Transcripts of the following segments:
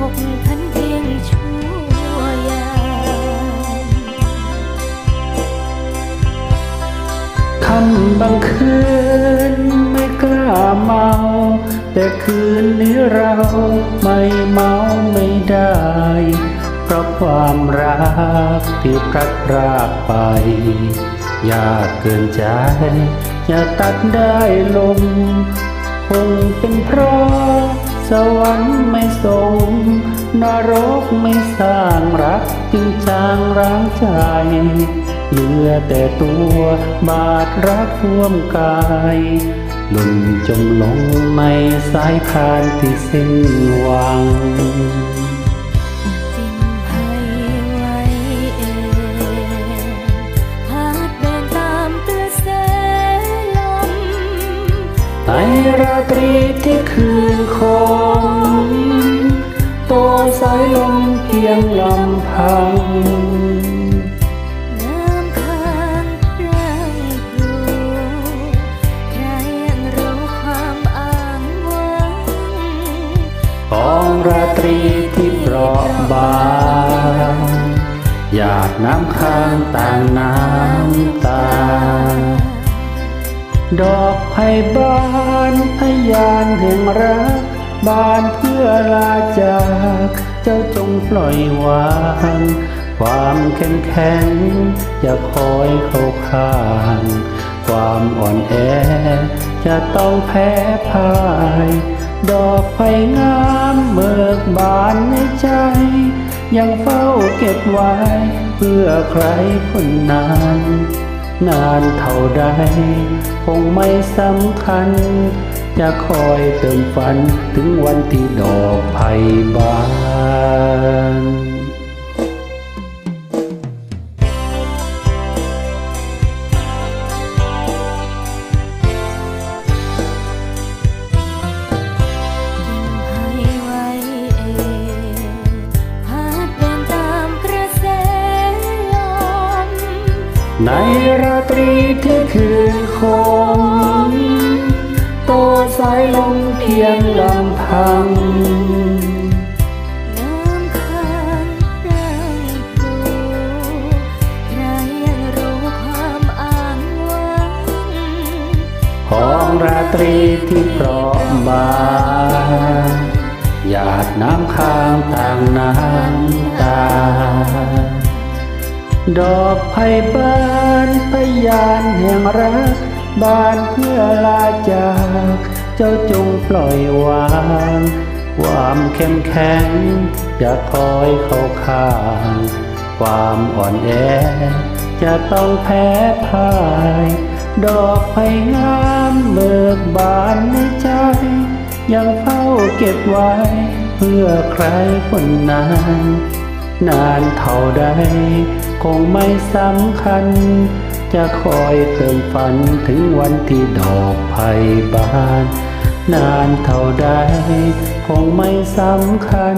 บางคำบางคืนไม่กล้าเมา แต่คืนนี้เราไม่เมาไม่ได้ เพราะความรักที่พลัดพรากไป ยากเกินใจ อย่าตัดได้ลมคงเป็นเพราะ สวรรค์ไม่ส่งนรกไม่สร้างรักจึงจางร้างใจเหลือแต่ตัวบาดรักท่วมกายหล่นจมลงในสายพานที่สิ้นหวัง ราตรีที่คืนคมตัวสายลมเพียงลำพังน้ำค้างร่างครูใครยังรู้ความอ้างว้างของราตรีที่เปราะบางหยาดน้ำค้างต่างน้ำตา ดอกไผ่บานพยานแห่งรัก บานเพื่อลาจาก เจ้าจงปล่อยวาง ความเข้มแข็งจะคอยเข้าข้าง ความอ่อนแอ จะต้องแพ้พ่าย ดอกไผ่งามเบิกบานในใจ ยังเฝ้าเก็บไว้ เพื่อใครคนนั้น นานเท่าใดคงไม่สำคัญ จะคอยเติมฝันถึงวันที่ดอกไผ่บาน ในราตรีที่คืนคมตัวสายลมเพียงลำพังน้ำค้างร่างครูใครยังรู้ความอ้างว้างของราตรีที่เปราะบางหยาดน้ำค้างต่างน้ำตา ดอกไผ่บานพยานแห่งรักบานเพื่อลาจาก เจ้าจงปล่อยวาง ความเข้มแข็งจะคอยเข้าข้าง ความอ่อนแอ จะต้องแพ้พ่าย ดอกไผ่งามเบิกบานในใจ ยังเฝ้าเก็บไว้ เพื่อใครคนนั้น นานเท่าใด คงไม่สำคัญ จะคอยเติมฝันถึงวันที่ดอกไผ่บาน นานเท่าใดคงไม่สำคัญ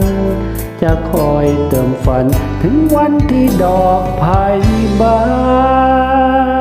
จะคอยเติมฝันถึงวันที่ดอกไผ่บาน